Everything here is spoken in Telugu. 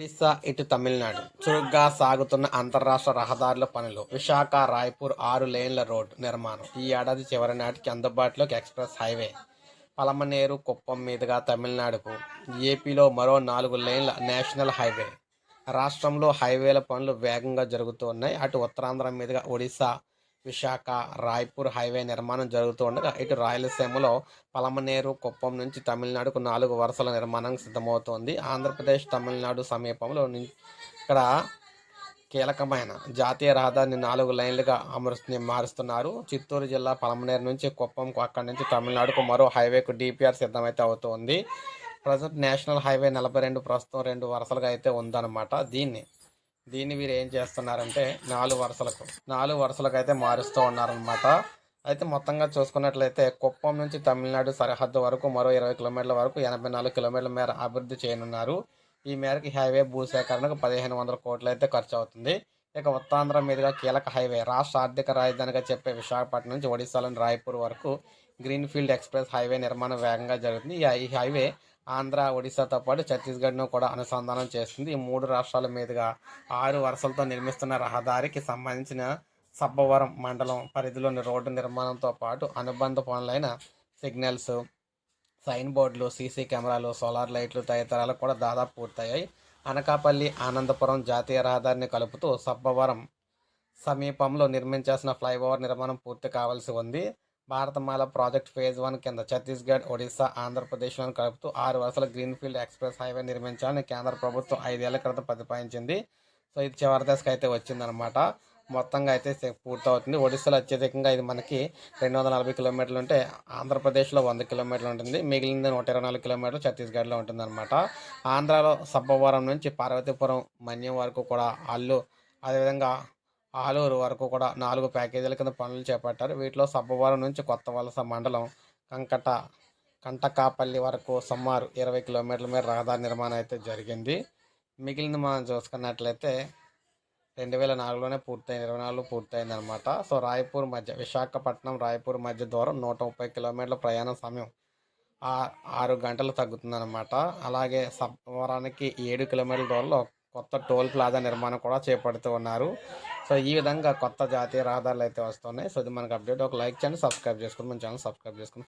ఒడిశా ఇటు తమిళనాడు. చురుగ్గా సాగుతున్న అంతర్రాష్ట్ర రహదారుల పనులు. విశాఖ రాయ్పూర్ ఆరు లేన్ల రోడ్డు నిర్మాణం. ఈ ఏడాది చివరి నాటికి అందుబాటులోకి ఎక్స్ప్రెస్ హైవే. పలమనేరు కుప్పం మీదుగా తమిళనాడుకు. ఏపీలో మరో నాలుగు లేన్ల నేషనల్ హైవే. రాష్ట్రంలో హైవేల పనులు వేగంగా జరుగుతున్నాయి అటు ఉత్తరాంధ్ర మీదుగా ఒడిశా విశాఖ రాయ్పూర్ హైవే నిర్మాణం జరుగుతూ ఉండగా ఇటు రాయలసీమలో పలమనేరు కుప్పం నుంచి తమిళనాడుకు నాలుగు వరుసల నిర్మాణం సిద్ధమవుతోంది. ఆంధ్రప్రదేశ్ తమిళనాడు సమీపంలో ఇక్కడ కీలకమైన జాతీయ రహదారిని నాలుగు లైన్లుగా అమరుస్తు మారుస్తున్నారు. చిత్తూరు జిల్లా పలమనేరు నుంచి కుప్పంకు అక్కడి నుంచి తమిళనాడుకు మరో హైవేకు డిపిఆర్ సిద్ధమైతే అవుతోంది. ప్రజెంట్ నేషనల్ హైవే నలభై రెండు ప్రస్తుతం రెండు వరుసలుగా అయితే ఉందన్నమాట. దీన్ని దీన్ని వీరు ఏం చేస్తున్నారంటే నాలుగు వరుసలకు నాలుగు వరుసలకు అయితే మారుస్తూ ఉన్నారనమాట అయితే మొత్తంగా చూసుకున్నట్లయితే కుప్పం నుంచి తమిళనాడు సరిహద్దు వరకు మరో ఇరవై కిలోమీటర్ల వరకు ఎనభై నాలుగు కిలోమీటర్ల మేర అభివృద్ధి చేయనున్నారు. ఈ మేరకు హైవే భూసేకరణకు పదిహేను వందల కోట్లు అయితే ఖర్చు అవుతుంది. ఇక ఉత్తరాంధ్ర మీదుగా కీలక హైవే రాష్ట్ర ఆర్థిక రాజధానిగా చెప్పే విశాఖపట్నం నుంచి ఒడిశాలోని రాయ్పూర్ వరకు గ్రీన్ఫీల్డ్ ఎక్స్ప్రెస్ హైవే నిర్మాణం వేగంగా జరుగుతుంది. ఈ ఈ హైవే ఆంధ్ర ఒడిశాతో పాటు ఛత్తీస్గఢ్ను కూడా అనుసంధానం చేస్తుంది ఈ మూడు రాష్ట్రాల మీదుగా ఆరు వరుసలతో నిర్మిస్తున్న రహదారికి సంబంధించిన సబ్బవరం మండలం పరిధిలోని రోడ్డు నిర్మాణంతో పాటు అనుబంధ పనులైన సిగ్నల్స్ సైన్ బోర్డులు సీసీ కెమెరాలు సోలార్ లైట్లు తదితరాలు కూడా దాదాపు పూర్తయ్యాయి. అనకాపల్లి ఆనందపురం జాతీయ రహదారిని కలుపుతూ సబ్బవరం సమీపంలో నిర్మించాల్సిన ఫ్లైఓవర్ నిర్మాణం పూర్తి కావాల్సి ఉంది. భారతమాల ప్రాజెక్ట్ ఫేజ్ వన్ కింద ఛత్తీస్గఢ్ ఒడిశా ఆంధ్రప్రదేశ్లను కలుపుతూ ఆరు వరుసల గ్రీన్ఫీల్డ్ ఎక్స్ప్రెస్ హైవే నిర్మించాలని కేంద్ర ప్రభుత్వం ఐదేళ్ళ క్రితం ప్రతిపాదించింది. సో ఇది చివరి దశకు అయితే వచ్చిందనమాట మొత్తంగా అయితే పూర్తవుతుంది. ఒడిశాలో అత్యధికంగా ఇది మనకి రెండు వందల నలభై కిలోమీటర్లు ఉంటే ఆంధ్రప్రదేశ్లో వంద కిలోమీటర్లు ఉంటుంది. మిగిలింది నూట ఇరవై నాలుగు కిలోమీటర్లు ఛత్తీస్గఢ్లో ఉంటుందన్నమాట. ఆంధ్రాలో సబ్బవరం నుంచి పార్వతీపురం మన్యం వరకు కూడా అల్లు అదేవిధంగా ఆలూరు వరకు కూడా నాలుగు ప్యాకేజీల కింద పనులు చేపట్టారు. వీటిలో సబ్బవరం నుంచి కొత్త వలస మండలం కంకట కంటకాపల్లి వరకు సుమారు ఇరవై కిలోమీటర్ల మేర రహదారి నిర్మాణం అయితే జరిగింది. మిగిలింది మనం చూసుకున్నట్లయితే రెండు వేల నాలుగులోనే పూర్తయింది ఇరవై నాలుగులో పూర్తయింది అనమాట సో రాయపూర్ మధ్య విశాఖపట్నం రాయపూర్ మధ్య దూరం నూట ముప్పై కిలోమీటర్ల ప్రయాణ సమయం ఆ- ఆరు గంటలు తగ్గుతుందన్నమాట. అలాగే సబ్బవరానికి ఏడు కిలోమీటర్ల దూరంలో కొత్త టోల్ ప్లాజా నిర్మాణం కూడా చేపడుతూ ఉన్నారు. సో ఈ విధంగా కొత్త జాతీయ రహదారులు అయితే వస్తున్నాయి. సో ఇది మనకు అప్డేట్ ఒక లైక్ చేయండి సబ్స్క్రైబ్ చేసుకుని మన ఛానల్ సబ్స్క్రైబ్ చేసుకుని